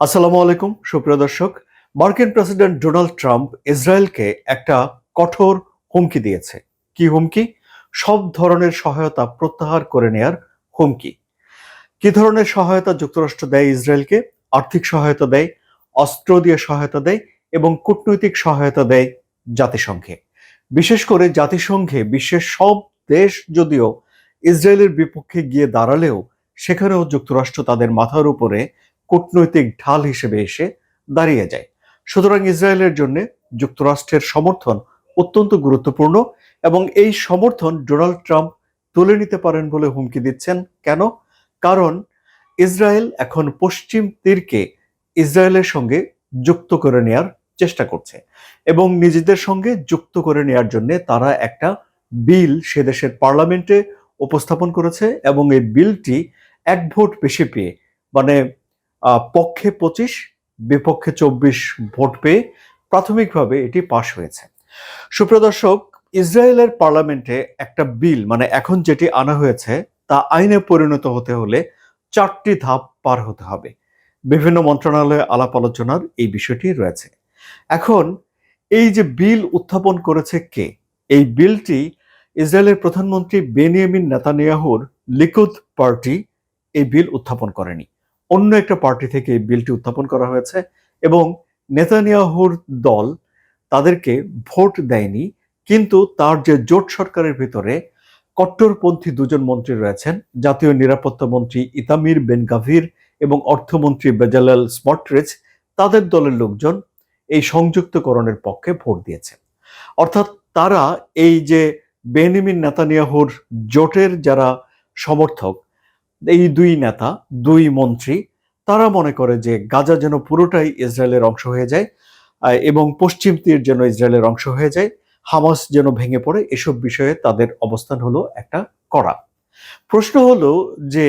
আসসালামু আলাইকুম, সুপ্রিয় দর্শক। মার্কিন প্রেসিডেন্ট ডোনাল্ড ট্রাম্প ইসরায়েলকে একটা কঠোর হুমকি দিয়েছে। কি হুমকি? সব ধরনের সহায়তা প্রত্যাহার করে নেয়ার হুমকি। কি ধরনের সহায়তা যুক্তরাষ্ট্র দেয় ইসরায়েলকে? আর্থিক সহায়তা দেয়, অস্ত্র দিয়ে সহায়তা দেয় এবং কূটনৈতিক সহায়তা দেয় জাতিসংঘে। বিশেষ করে জাতিসংঘে বিশ্বের সব দেশ যদিও ইসরায়েলের বিপক্ষে গিয়ে দাঁড়ালেও সেখানেও যুক্তরাষ্ট্র তাদের মাথার উপরে কূটনৈতিক ঢাল হিসেবে এসে দাঁড়িয়ে যায়। সুতরাং ইসরায়েলের জন্য যুক্তরাষ্ট্রের সমর্থন অত্যন্ত গুরুত্বপূর্ণ এবং এই সমর্থন ডোনাল্ড ট্রাম্প তুলে নিতে পারেন বলে হুমকি দিচ্ছেন কেন? কারণ ইসরায়েল এখন পশ্চিম তীরকে ইসরায়েলের সঙ্গে যুক্ত করে নেয়ার চেষ্টা করছে এবং নিজেদের সঙ্গে যুক্ত করে নেয়ার জন্য তারা একটা বিল সে দেশের পার্লামেন্টে উপস্থাপন করেছে এবং এই বিলটি এক ভোট বেশি পেয়ে মানে পক্ষে পঁচিশ, বিপক্ষে চব্বিশ ভোট পেয়ে প্রাথমিকভাবে এটি পাশ হয়েছে। সুপ্রিয় দর্শক, ইসরায়েলের পার্লামেন্টে একটা বিল মানে এখন যেটি আনা হয়েছে, তা আইনে পরিণত হতে হলে চারটি ধাপ পার হতে হবে। বিভিন্ন মন্ত্রণালয়ে আলাপ আলোচনার এই বিষয়টি রয়েছে। এখন, এই যে বিল উত্থাপন করেছে কে? এই বিলটি ইসরায়েলের প্রধানমন্ত্রী বেনিয়ামিন নেতানিয়াহুর লিকুদ পার্টি এই বিল উত্থাপন করেনি। অন্য একটা পার্টি থেকে বিলটি উত্থাপন করা হয়েছে এবং নেতানিয়াহুর দল তাদেরকে ভোট দেয়নি, কিন্তু তার যে জোট সরকারের ভিতরে কট্টরপন্থী দুজন মন্ত্রী রয়েছেন, জাতীয় নিরাপত্তা মন্ত্রী ইতামির বেন গাভির এবং অর্থমন্ত্রী বেজালাল স্মটরিচ, তাদের দলের লোকজন এই সংযুক্তকরণের পক্ষে ভোট দিয়েছে। অর্থাৎ তারা এই যে বেনিমিন নেতানিয়াহুর জোটের যারা সমর্থক এই দুই নেতা, দুই মন্ত্রী, তারা মনে করে যে গাজা যেন পুরোটাই ইসরায়েলের অংশ হয়ে যায় এবং পশ্চিম তীর যেন ইসরায়েলের অংশ হয়ে যায়, হামাস যেন ভেঙে পড়ে, এসব বিষয়ে তাদের অবস্থান হলো একটা করা প্রশ্ন হলো যে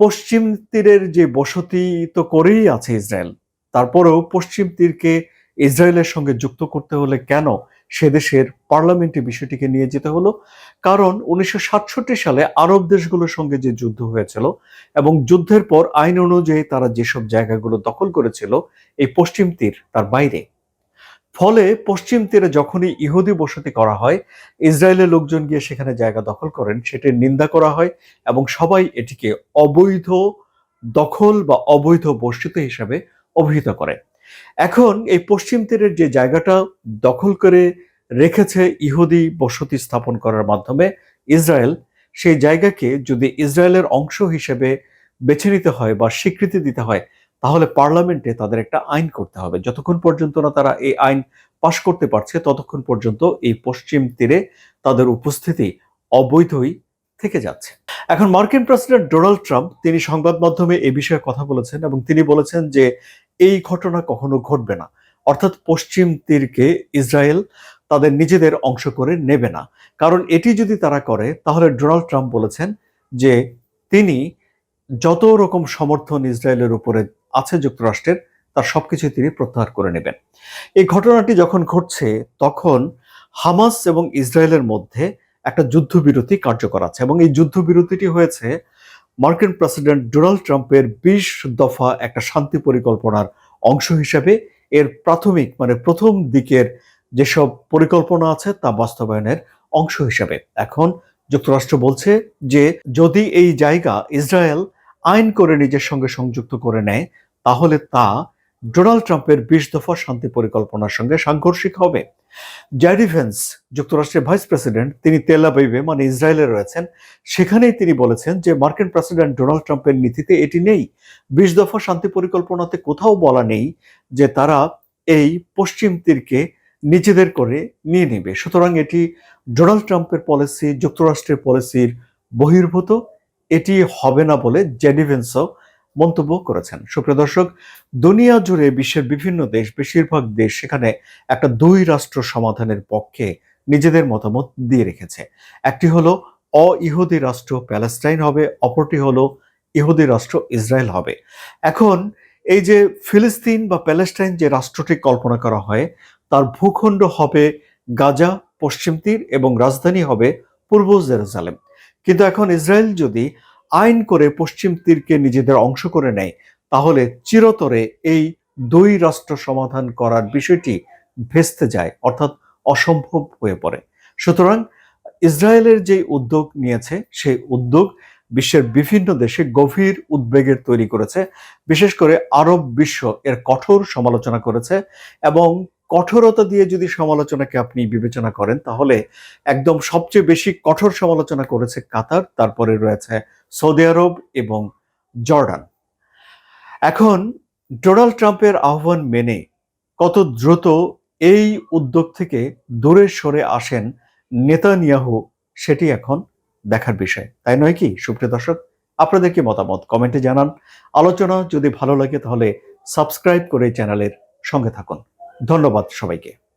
পশ্চিম তীরের যে বসতি তো করেই আছে ইসরায়েল, তারপরেও পশ্চিম তীরকে ইসরায়েলের সঙ্গে যুক্ত করতে হলে কেন সে দেশের পার্লামেন্টে বিষয়টিকে নিয়ে যেতে হলো। কারণ উনিশশো সাতষট্টি সালে আরব দেশগুলোর সঙ্গে যে যুদ্ধ হয়েছিল এবং যুদ্ধের পর আইন অনুযায়ী তারা যেসব জায়গাগুলো দখল করেছিল, এই পশ্চিম তীর তার বাইরে। ফলে পশ্চিম তীরে যখনই ইহুদি বসতি করা হয়, ইসরায়েলের লোকজন গিয়ে সেখানে জায়গা দখল করেন, সেটির নিন্দা করা হয় এবং সবাই এটিকে অবৈধ দখল বা অবৈধ বসতি হিসাবে অভিহিত করে। এখন এই পশ্চিম তীরের যে জায়গাটা দখল করে রেখেছে ইহুদি বসতি স্থাপন করার মাধ্যমে ইসরায়েল, সেই জায়গাকে যদি ইসরায়েলের অংশ হিসেবে বেছে নিতে হয় বা স্বীকৃতি দিতে হয়, তাহলে পার্লামেন্টে তাদের একটা আইন করতে হবে। যতক্ষণ পর্যন্ত না তারা এই আইন পাশ করতে পারছে, ততক্ষণ পর্যন্ত এই পশ্চিম তীরে তাদের উপস্থিতি অবৈধই থেকে যাচ্ছে। এখন মার্কিন প্রেসিডেন্ট ডোনাল্ড ট্রাম্প, তিনি সংবাদ মাধ্যমে এই বিষয়ে কথা বলেছেন এবং তিনি বলেছেন যে এই ঘটনা কখনো ঘটবে না। অর্থাৎ পশ্চিম তীরকে ইসরায়েল তাদের নিজেদের অংশ করে নেবে না। কারণ এটি যদি তারা করে, তাহলে ডোনাল্ড ট্রাম্প বলেছেন যে তিনি যত রকম সমর্থন ইসরায়েলের উপরে আছে যুক্তরাষ্ট্রের, তার সবকিছু তিনি প্রত্যাহার করে নেবেন। এই ঘটনাটি যখন ঘটছে, তখন হামাস এবং ইসরায়েলের মধ্যে একটা যুদ্ধবিরতি কার্যকর আছে এবং এই যুদ্ধবিরতিটি হয়েছে মার্কিন প্রেসিডেন্ট ডোনাল্ড ট্রাম্পের বিশ দফা একটা শান্তি পরিকল্পনার অংশ হিসেবে এর প্রাথমিক মানে প্রথম দিকের যেসব পরিকল্পনা আছে তা বাস্তবায়নের অংশ হিসেবে। এখন যুক্তরাষ্ট্র বলছে যে, যদি এই জায়গা ইসরায়েল আইন করে নিজের সঙ্গে সংযুক্ত করে নেয়, তাহলে তা ডোনাল্ড ট্রাম্পের বিশ দফা শান্তি পরিকল্পনার সঙ্গে সাংঘর্ষিক হবে। জ্যাডি ভেন্স, যুক্তরাষ্ট্রের ভাইস প্রেসিডেন্ট, তিনি তেল আবিবে মানে ইসরায়েলে রয়েছেন, সেখানেই তিনি বলেছেন যে মার্কিন প্রেসিডেন্ট ডোনাল্ড ট্রাম্পের নীতিতে এটি নেই। বিশ দফা শান্তি পরিকল্পনাতে কোথাও বলা নেই যে তারা এই পশ্চিম তীরকে নিজেদের করে নিয়ে নেবে। সুতরাং এটি ডোনাল্ড ট্রাম্পের পলিসি, যুক্তরাষ্ট্রের পলিসির বহির্ভূত। এটি হবে না বলে জেডিভেন্সও মন্তব্য করেছেন। সুপ্রিয় দর্শক, দুনিয়া জুড়ে বিশ্বের বিভিন্ন দেশ, বেশিরভাগ দেশ সেখানে একটা দুই রাষ্ট্র সমাধানের পক্ষে নিজেদের মতামত দিয়ে রেখেছে। একটি হলো অ ইহুদি রাষ্ট্র প্যালেস্টাইন হবে, অপরটি হলো, ইহুদি রাষ্ট্র ইসরায়েল হবে। এখন এই যে ফিলিস্তিন বা প্যালেস্টাইন যে রাষ্ট্রটি কল্পনা করা হয়, তার ভূখণ্ড হবে গাজা, পশ্চিম তীর এবং রাজধানী হবে পূর্ব জেরুজালেম। কিন্তু এখন ইসরায়েল যদি আইন করে পশ্চিম তীরকে নিজেদের অংশ করে নেয়, তাহলে চিরতরে এই দুই রাষ্ট্র সমাধান করার বিষয়টি ভেস্তে যায়, অর্থাৎ অসম্ভব হয়ে পড়ে। সুতরাং ইসরায়েলের যে উদ্যোগ নিয়েছে, সেই উদ্যোগ বিশ্বের বিভিন্ন দেশে গভীর উদ্বেগের তৈরি করেছে। বিশেষ করে আরব বিশ্ব এর কঠোর সমালোচনা করেছে এবং কঠোরতা দিয়ে যদি সমালোচনাকে আপনি বিবেচনা করেন, তাহলে একদম সবচেয়ে বেশি কঠোর সমালোচনা করেছে কাতার, তারপরে রয়েছে সৌদি আরব এবং জর্ডান। এখন ডোনাল্ড ট্রাম্পের আহ্বান মেনে কত দ্রুত এই উদ্যোগ থেকে দূরে সরে আসেন নেতানিয়াহু, সেটি এখন দেখার বিষয়। তাই নয় কি? সুপ্রিয় দর্শক, আপনাদের কি মতামত? কমেন্টে জানান। আলোচনা যদি ভালো লাগে, তাহলে সাবস্ক্রাইব করে চ্যানেলের সঙ্গে থাকুন। ধন্যবাদ সবাইকে।